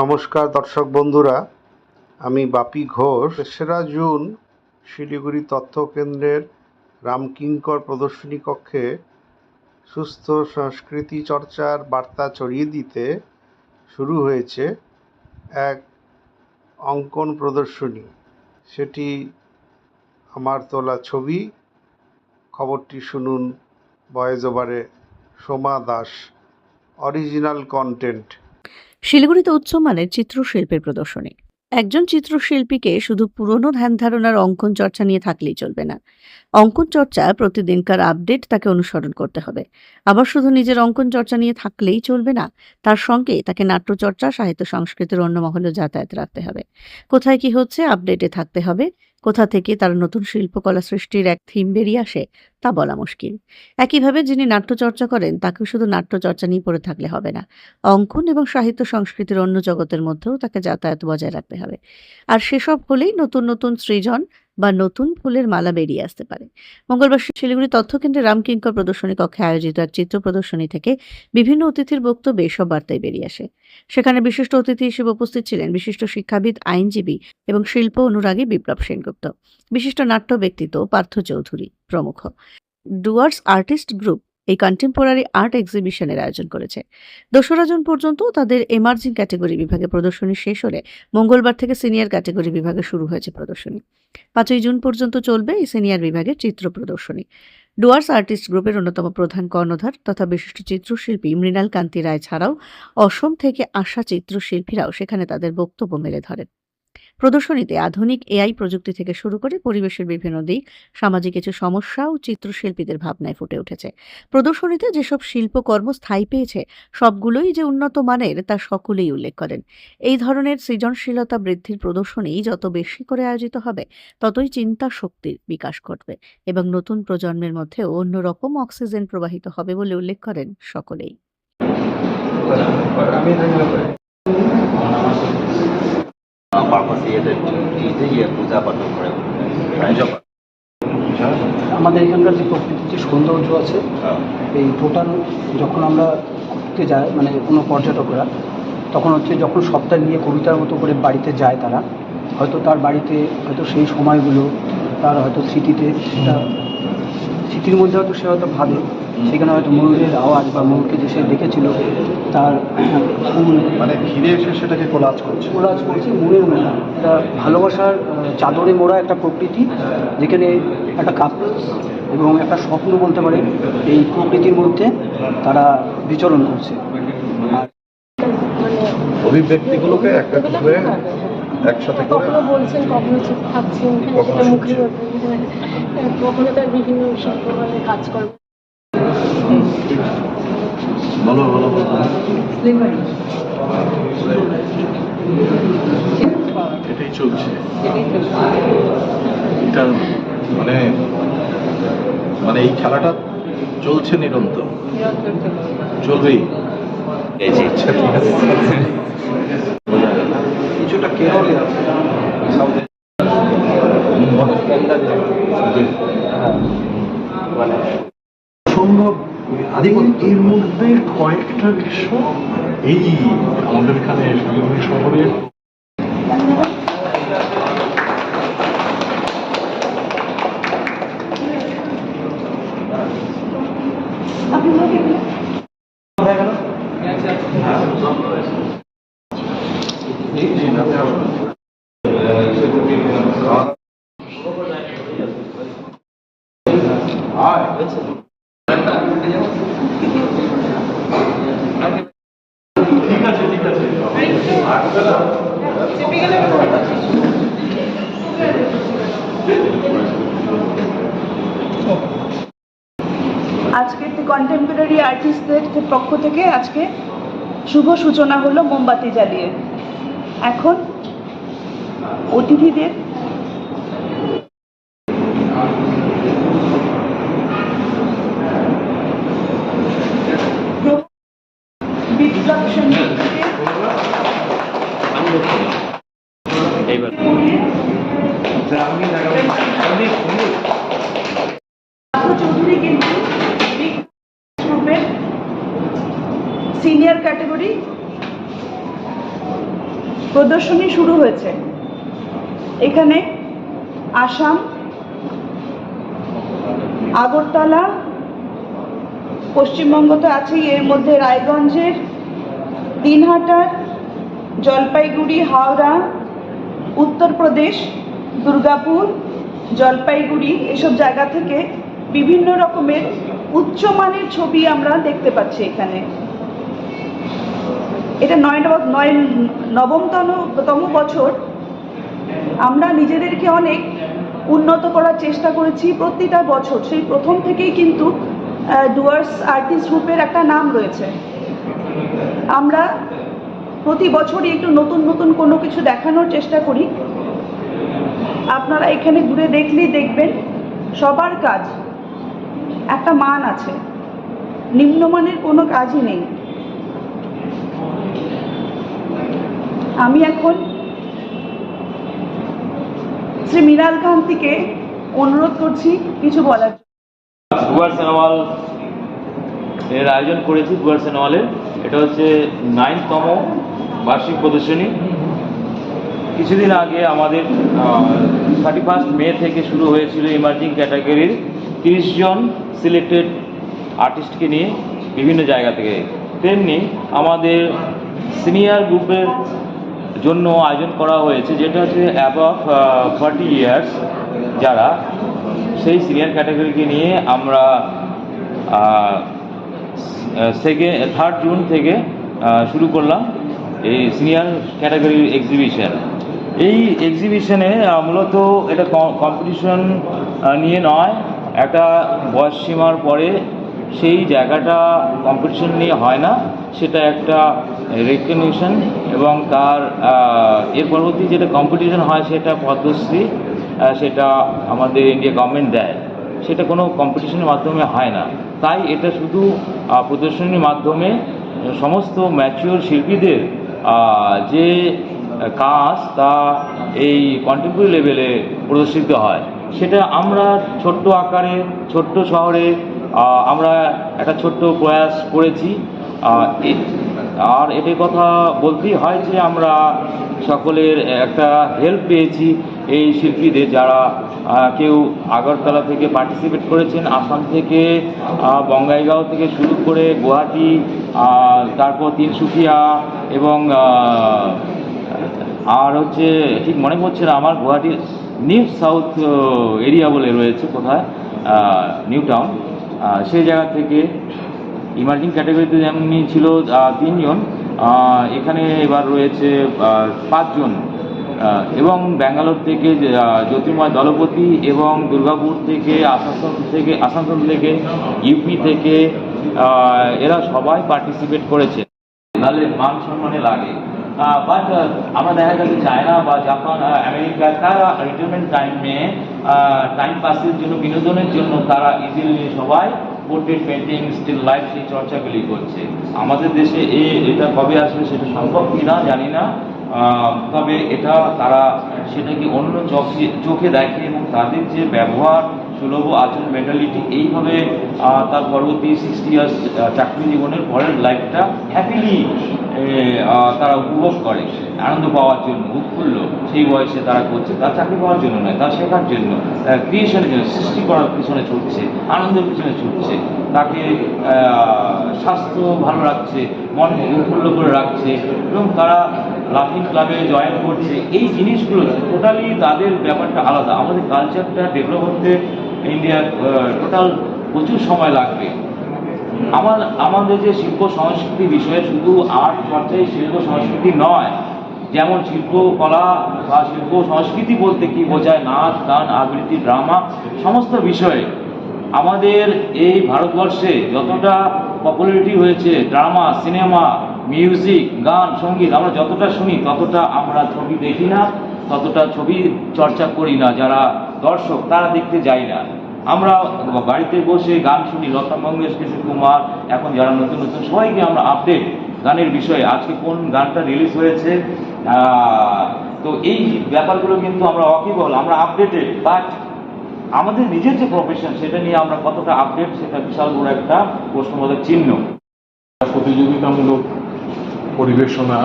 নমস্কার দর্শক বন্ধুরা, আমি বাপি ঘোষ। তেসরা জুন শিলিগুড়ি তথ্য কেন্দ্রের রামকিঙ্কর প্রদর্শনী কক্ষে সুস্থ সংস্কৃতি চর্চার বার্তা ছড়িয়ে দিতে শুরু হয়েছে এক অঙ্কন প্রদর্শনী। সেটি আমার তোলা ছবি। খবরটি শুনুন ভয়েস ওভারে সোমা দাস। Original content. শিলিগুড়িতে উচ্চমানের চিত্রশিল্পের প্রদর্শনী। একজন চিত্রশিল্পীকে শুধু পুরনো ধ্যান ধারণার অঙ্কন চর্চা নিয়ে থাকলেই চলবে না। অঙ্কন চর্চা প্রতিদিনকার আপডেট তাকে অনুসরণ করতে হবে। আবার শুধু নিজের অঙ্কন চর্চা নিয়ে থাকলেই চলবে না, তার সঙ্গে তাকে নাট্যচর্চা, সাহিত্য, সংস্কৃতির অন্য মহলে যাতায়াত রাখতে হবে। কোথায় কি হচ্ছে, আপডেটে থাকতে হবে। কোথা থেকে তার নতুন শিল্পকলা সৃষ্টির এক থিম বেরিয়ে আসে তা বলা মুশকিল। একইভাবে যিনি নাট্যচর্চা করেন, তাকেও শুধু নাট্যচর্চা নিয়ে পড়ে থাকলে হবে না। অঙ্কন এবং সাহিত্য সংস্কৃতির অন্য জগতের মধ্যেও তাকে যাতায়াত বজায় রাখতে হবে। আর সেসব হলেই নতুন নতুন সৃজন বা নতুন ফুলের মালা বেরিয়ে আসতে পারে। মঙ্গলবার শিলিগুড়ি তথ্যকেন্দ্রে রামকিঙ্কর প্রদর্শনী কক্ষে আয়োজিত এক চিত্র প্রদর্শনী থেকে বিভিন্ন অতিথির বক্তব্যে সব বার্তায় বেরিয়ে আসে। সেখানে বিশিষ্ট অতিথি হিসেবে উপস্থিত ছিলেন বিশিষ্ট শিক্ষাবিদ, আইনজীবী এবং শিল্প অনুরাগী বিপ্লব সেনগুপ্ত। বিশিষ্ট নাট্য ব্যক্তিত্ব পার্থ চৌধুরী প্রমুখ। ডুয়ার্স আর্টিস্ট গ্রুপ এই কন্টেম্পোরারি আর্ট এক্সিবিশনের আয়োজন করেছে। দোসরা জুন পর্যন্ত তাদের এমার্জিং ক্যাটেগরি বিভাগে প্রদর্শনী শেষ হলে মঙ্গলবার থেকে সিনিয়র ক্যাটেগরি বিভাগে শুরু হয়েছে প্রদর্শনী। পাঁচই জুন পর্যন্ত চলবে এই সিনিয়র বিভাগের চিত্র প্রদর্শনী। ডুয়ার্স আর্টিস্ট গ্রুপের অন্যতম প্রধান কর্ণধার তথা বিশিষ্ট চিত্রশিল্পী মৃণাল কান্তি রায় ছাড়াও অসম থেকে আসা চিত্রশিল্পীরাও সেখানে তাদের বক্তব্য মেলে ধরেন। প্রদর্শনীতে আধুনিক এআই প্রযুক্তি থেকে শুরু করে পরিবেশের বিভিন্ন দিক, সামাজিক কিছু সমস্যা ও চিত্রশিল্পীদের ভাবনায় ফুটে উঠেছে। প্রদর্শনীতে যেসব শিল্পকর্ম স্থায়ী পেয়েছে, সবগুলোই যে উন্নত মানের তা সকলেই উল্লেখ করেন। এই ধরনের সৃজনশীলতা বৃদ্ধির প্রদর্শনী যত বেশি করে আয়োজিত হবে, ততই চিন্তা শক্তির বিকাশ ঘটবে এবং নতুন প্রজন্মের মধ্যেও অন্যরকম অক্সিজেন প্রবাহিত হবে বলে উল্লেখ করেন সকলেই। আমাদের এখানকার যে প্রকৃতির যে সৌন্দর্য আছে, এই টোটাল যখন আমরা ঘুরতে যাই মানে কোনো পর্যটকরা, তখন হচ্ছে যখন সপ্তাহ নিয়ে কবিতার মতো করে বাড়িতে যায় তারা, হয়তো তার বাড়িতে হয়তো সেই সময়গুলো, তার হয়তো স্মৃতিতে সেটা স্মৃতির মধ্যে হয়তো সে হয়তো ভাবে। সেখানে হয়তো ময়ূরের আওয়াজ বা ময়ূরকে যে সে দেখেছিল তার ফুল মানে ঘিরে এসে সেটাকে কোলাজ করছে। কোলাজ করছে মনের মোড়া একটা ভালোবাসার চাদরে মোড়া একটা প্রকৃতি যেখানে একটা কাপড়স এবং একটা স্বপ্ন বলতে পারে এই প্রকৃতির মধ্যে তারা বিচরণ করছে। অভিব্যক্তিগুলোকে একটা একটা করে একসাথে করে? কখনো বলছেন কখনো চুপ থাকছেন? কখনো সেটা মুখে কখনো তার বিভিন্ন মানে কাজ বলো বলো এটাই চলছে। এটা মানে মানে এই খেলাটা চলছে নিরন্তর। চলবেই। এই যে। কিছুটা কেরলে আছে। সম্ভব আধিপত্য এর মধ্যে কয়েকটা বিষয় এই আমাদের এখানে শিলিগুড়ি শহরে আজকে কন্টেম্পোরারি আর্টিস্টদের পক্ষ থেকে আজকে শুভ সূচনা হলো মোমবাতি জ্বালিয়ে। এখন অতিথিদের প্রদর্শনী শুরু হয়েছে। এখানে আসাম, আগরতলা, পশ্চিমবঙ্গ তো আছেই, এর মধ্যে রায়গঞ্জের, দিনহাটার, জলপাইগুড়ি, হাওড়া, উত্তরপ্রদেশ, দুর্গাপুর, জলপাইগুড়ি এসব জায়গা থেকে বিভিন্ন রকমের উচ্চমানের ছবি আমরা দেখতে পাচ্ছি এখানে। এটা নয় নয় নবমতম তম বছর। আমরা নিজেদেরকে অনেক উন্নত করার চেষ্টা করেছি প্রতিটা বছর। সেই প্রথম থেকেই কিন্তু ডুয়ার্স আর্টিস্ট গ্রুপের একটা নাম রয়েছে। আমরা প্রতি বছরই একটু নতুন নতুন কোনো কিছু দেখানোর চেষ্টা করি। আপনারা এখানে ঘুরে দেখলেই দেখবেন, সবার কাজ একটা মান আছে। নিম্নমানের কোনো কাজই নেই। আমি এখন শ্রী মৃণাল কান্তিকে অনুরোধ করছি কিছু বলার এর আয়োজন করেছি ডুয়ার সেনাওয়ালের এটা হচ্ছে নাইনতম বার্ষিক প্রদর্শনী। কিছুদিন আগে আমাদের থার্টি ফার্স্ট মে থেকে শুরু হয়েছিল ইমার্জিং ক্যাটাগরির তিরিশ জন সিলেক্টেড আর্টিস্টকে নিয়ে বিভিন্ন জায়গা থেকে। তেমনি আমাদের সিনিয়র গ্রুপের জন্য আয়োজন করা হয়েছে, যেটা হচ্ছে অ্যাবভ ফর্টি ইয়ার্স যারা, সেই সিনিয়র ক্যাটাগরিকে নিয়ে আমরা সেকেন্ড থার্ড জুন থেকে শুরু করলাম এই সিনিয়র ক্যাটাগরির এক্সিবিশন এই এক্সিবিশনে মূলত এটা কম্পিটিশন নিয়ে নয়, একটা বয়স সীমার পরে সেই জায়গাটা কম্পিটিশন নিয়ে হয় না, সেটা একটা রেকগনিশন এবং তার এর পরবর্তী যেটা কম্পিটিশন হয় সেটা পদ্মশ্রী সেটা আমাদের ইন্ডিয়া গভর্নমেন্ট দেয়। সেটা কোনো কম্পিটিশনের মাধ্যমে হয় না। তাই এটা শুধু প্রদর্শনীর মাধ্যমে সমস্ত ম্যাচিওর শিল্পীদের যে কাজ তা এই কন্টেম্পোরারি লেভেলে প্রদর্শিত হয়। সেটা আমরা ছোট্ট আকারে, ছোট্ট শহরে আমরা একটা ছোট্ট প্রয়াস করেছি। আর এটি কথা বলতেই হয় যে আমরা সকলের একটা হেল্প পেয়েছি এই শিল্পীদের যারা কেউ আগরতলা থেকে পার্টিসিপেট করেছেন, আসাম থেকে বঙ্গাইগাঁও থেকে শুরু করে গুয়াহাটি তারপর তিনসুকিয়া এবং আর হচ্ছে ঠিক মনে পড়ছে না আমার গুয়াহাটির নিউ সাউথ এরিয়া বলে রয়েছে কোথায় নিউ টাউন সেই জায়গা থেকে ইমার্জিং ক্যাটাগরিতে যেমনি ছিল তিনজন এখানে এবার রয়েছে পাঁচজন। এবং ব্যাঙ্গালোর থেকে জ্যোতির্ময় দলপতি এবং দুর্গাপুর থেকে, আসানসোল থেকে আসানসোল থেকে ইউপি থেকে এরা সবাই পার্টিসিপেট করেছে। তাহলে মান সম্মানে লাগে। বাট আমরা দেখা যাচ্ছে চায়না বা জাপান আমেরিকা, তারা রিটায়ারমেন্ট টাইমে টাইম পাসের জন্য, বিনোদনের জন্য তারা ইজিলি সবাই পোর্ট্রেট পেন্টিং স্টিল লাইফ সেই চর্চাগুলি করছে। আমাদের দেশে এই এটা কবে আসবে সেটা সম্ভব কিনা জানি না। তবে এটা তারা, সেটাকে অন্য চোখে চোখে দেখে এবং তাদের যে ব্যবহার, সুলভ আচরণ মেন্টালিটি এইভাবে তার পরবর্তী সিক্সটি ইয়ার্স চাকরি জীবনের পরের লাইফটা হ্যাপিলি তারা উপভোগ করে। আনন্দ পাওয়ার জন্য উৎফুল্ল সেই বয়সে তারা করছে, তার চাকরি পাওয়ার জন্য নয়, তার শেখার জন্য ক্রিয়েশনের জন্য, সৃষ্টি করার পিছনে ছুটছে, আনন্দের পিছনে ছুটছে, তাকে স্বাস্থ্য ভালো রাখছে, মন উৎফুল্ল করে রাখছে এবং তারা লাফিং ক্লাবে জয়েন করছে। এই জিনিসগুলো টোটালি তাদের ব্যাপারটা আলাদা। আমাদের কালচারটা ডেভেলপ হতে ইন্ডিয়ার টোটাল প্রচুর সময় লাগবে। আমার, আমাদের যে শিল্প সংস্কৃতি বিষয়ে শুধু আর্ট চর্চাই শিল্প সংস্কৃতি নয়, যেমন শিল্পকলা বা শিল্প সংস্কৃতি বলতে কি বোঝায় নাচ, গান, আবৃত্তি, ড্রামা, সমস্ত বিষয়ে আমাদের এই ভারতবর্ষে যতটা পপুলারিটি হয়েছে, ড্রামা, সিনেমা মিউজিক গান, সংগীত, আমরা যতটা শুনি ততটা আমরা ছবি দেখি না, ততটা ছবি চর্চা করি না, যারা দর্শক তারা দেখতে যাই না। আমরা বাড়িতে বসে গান শুনি, লতা মঙ্গেশকর কিশোর কুমার, এখন যারা নতুন নতুন, সবাইকে আমরা আপডেট গানের বিষয়ে, আজকে কোন গানটা রিলিজ হয়েছে তো এই ব্যাপারগুলো কিন্তু আমরা অকিবল, আমরা আপডেটেড বাট আমাদের নিজের যে প্রফেশন সেটা নিয়ে আমরা কতটা আপডেট সেটা বিশাল বড় একটা প্রশ্নবোধক চিহ্ন। প্রতিযোগিতামূলক পরিবেশনা,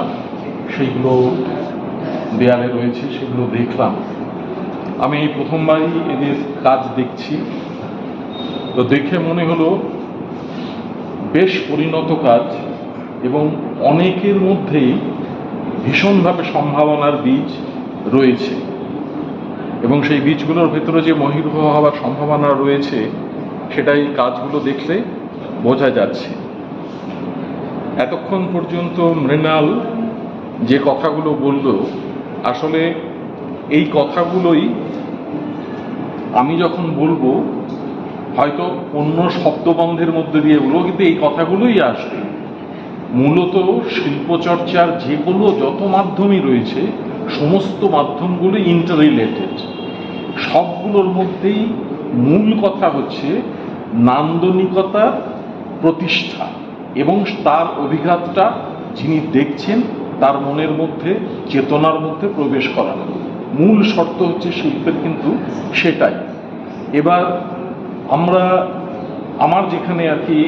সেইগুলো দেয়ালে রয়েছে, সেগুলো দেখলাম। আমি এই প্রথমবারই এদের কাজ দেখছি। তো দেখে মনে হলো, বেশ পরিণত কাজ এবং অনেকের মধ্যেই ভীষণভাবে সম্ভাবনার বীজ রয়েছে। এবং সেই বীজগুলোর ভেতরে যে মহির্ভ হওয়ার সম্ভাবনা রয়েছে, সেটাই কাজগুলো দেখলে বোঝা যাচ্ছে। এতক্ষণ পর্যন্ত মৃণাল যে কথাগুলো বলল, আসলে এই কথাগুলোই আমি যখন বলব, হয়তো অন্য শব্দবন্ধের মধ্যে দিয়ে বলব, কিন্তু এই কথাগুলোই আসবে। মূলত শিল্পচর্চার যেগুলো যত মাধ্যমই রয়েছে, সমস্ত মাধ্যমগুলো ইন্টার রিলেটেড সবগুলোর মধ্যেই মূল কথা হচ্ছে নান্দনিকতার প্রতিষ্ঠা এবং তার অভিঘাতটা যিনি দেখছেন, তার মনের মধ্যে, চেতনার মধ্যে প্রবেশ করানো। মূল শর্ত হচ্ছে শিল্পের কিন্তু সেটাই। এবার আমরা, আমার যেখানে আর কি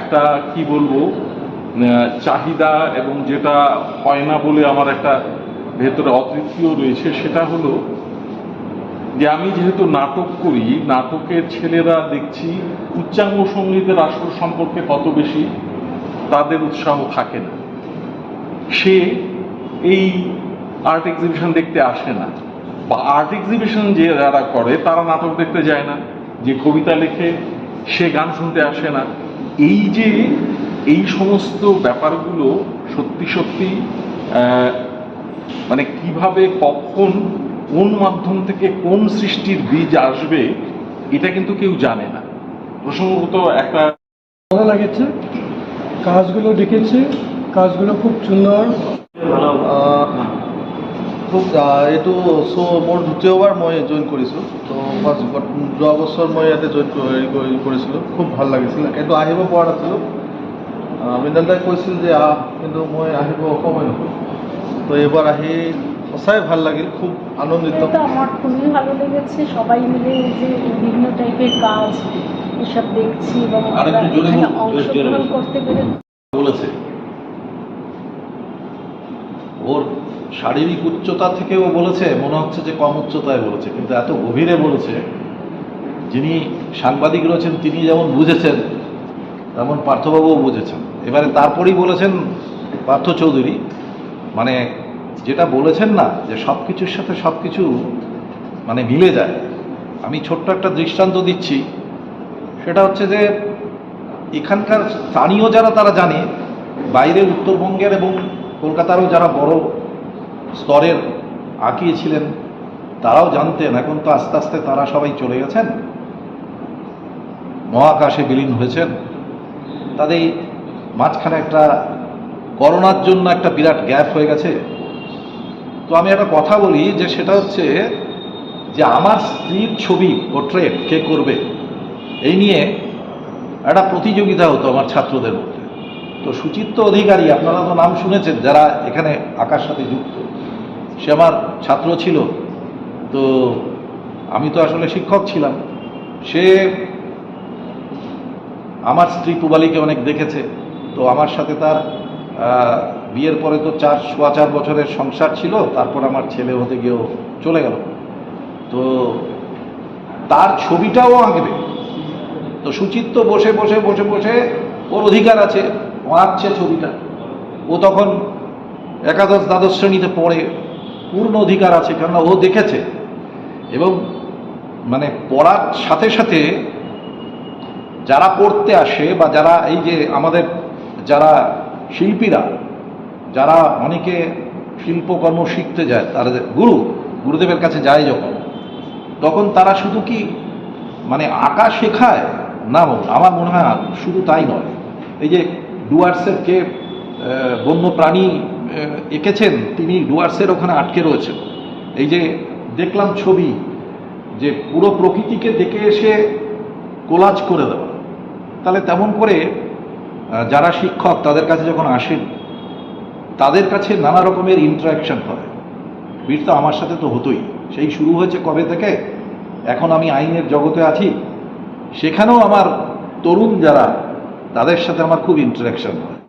একটা কি বলব চাহিদা এবং যেটা হয় না বলে আমার একটা ভেতরে অতৃপ্তিও রয়েছে, সেটা হলো যে আমি যেহেতু নাটক করি, নাটকের ছেলেরা দেখছি উচ্চাঙ্গ সঙ্গীতের আসর সম্পর্কে কত বেশি তাদের উৎসাহ থাকে না। সে এই আর্ট এক্সিবিশন দেখতে আসে না। বা আর্ট এক্সিবিশন যে যারা করে তারা নাটক দেখতে যায় না। যে কবিতা লেখে সে গান শুনতে আসে না। এই যে এই সমস্ত ব্যাপারগুলো সত্যি সত্যি আহ, মানে কীভাবে কখন কোন মাধ্যম থেকে কোন সৃষ্টির বীজ আসবে এটা কিন্তু কেউ জানে না। প্রসঙ্গত একটা ভালো লাগেছে কাজগুলো দেখেছি কাজগুলো খুব সুন্দর। খুব এইটো চ' মোৰ দ্বিতীয়বাৰ মই জইন কৰিছোঁ। তো ফাৰ্ষ্ট যোৱা বছৰ মই ইয়াতে জইন কৰি কৰি- কৰিছিলোঁ। খুব ভালো লাগিছিল। কিন্তু আহিব পৰা নাছিলোঁ। মৃণাল দাই কৈছিল যে আহ কিন্তু মই আহিব সময় নহ'ল তো এইবাৰ আহি সঁচাই ভালো লাগিল। খুব আনন্দিত। আমার খুবই ভালো লেগেছে। সবাই মিলে যে বিভিন্ন টাইপের কাজ এসব দেখছি এবং অংশগ্রহণ করতে পেরে বলেছে। ওর শারীরিক উচ্চতা থেকেও বলেছে, মনে হচ্ছে যে কম উচ্চতায় বলেছে, কিন্তু এত গভীরে বলেছে। যিনি সাংবাদিক রয়েছেন, তিনি যেমন বুঝেছেন, তেমন পার্থবাবুও বুঝেছেন। এবারে তারপরেই বলেছেন পার্থ চৌধুরী মানে যেটা বলেছেন না, যে সব কিছুর সাথে সব কিছু মানে মিলে যায়। আমি ছোট্ট একটা দৃষ্টান্ত দিচ্ছি। সেটা হচ্ছে যে, এখানকার স্থানীয় যারা তারা জানে, বাইরে উত্তরবঙ্গের এবং কলকাতারও যারা বড় স্তরের আঁকিয়েছিলেন তারাও জানতেন, এখন তো আস্তে আস্তে তারা সবাই চলে গেছেন। মহাকাশে বিলীন হয়েছেন। তাদের মাঝখানে একটা করোনার জন্য একটা বিরাট গ্যাপ হয়ে গেছে। তো আমি একটা কথা বলি, যে সেটা হচ্ছে যে আমার স্ত্রীর ছবি, পোর্ট্রেট কে করবে, এই নিয়ে একটা প্রতিযোগিতা হতো আমার ছাত্রদের মধ্যে। তো সুচিত্ত অধিকারী, আপনারা তো নাম শুনেছেন, যারা এখানে আঁকার সাথে যুক্ত। সে আমার ছাত্র ছিল। তো আমি তো আসলে শিক্ষক ছিলাম। সে আমার স্ত্রী পুবালিকে অনেক দেখেছে। তো আমার সাথে তার বিয়ের পরে তো চার, সোয়া চার বছরের সংসার ছিল। তারপর আমার ছেলে হতে গিয়েও চলে গেল। তো তার ছবিটাও আঁকবে। তো সুচিত্ত বসে বসে বসে বসে ওর অধিকার আছে। ও আঁকছে ছবিটা। ও তখন একাদশ দ্বাদশ শ্রেণীতে পড়ে। পূর্ণ অধিকার আছে, কেননা ও দেখেছে। এবং মানে পড়ার সাথে সাথে যারা পড়তে আসে বা যারা এই যে আমাদের যারা শিল্পীরা, যারা অনেকে শিল্পকর্ম শিখতে যায়, তারা গুরু, গুরুদেবের কাছে যায় যখন, তখন তারা শুধু কি মানে আঁকা শেখায়? না আমার মনে হয় শুধু তাই নয়। এই যে ডুয়ার্সের কে বন্য প্রাণী এঁকেছেন, তিনি ডুয়ার্সের ওখানে আটকে রয়েছেন। এই যে দেখলাম ছবি, যে পুরো প্রকৃতিকে দেখে এসে কোলাজ করে দেওয়া। তাহলে তেমন করে যারা শিক্ষক, তাদের কাছে যখন আসেন, তাদের কাছে নানা রকমের ইন্টারাকশন হয়। ভিড় তো আমার সাথে তো হতোই। সেই শুরু হয়েছে কবে থেকে? এখন আমি আইনের জগতে আছি। সেখানেও আমার তরুণ যারা, তাদের সাথে আমার খুব ইন্টারাকশন হয়।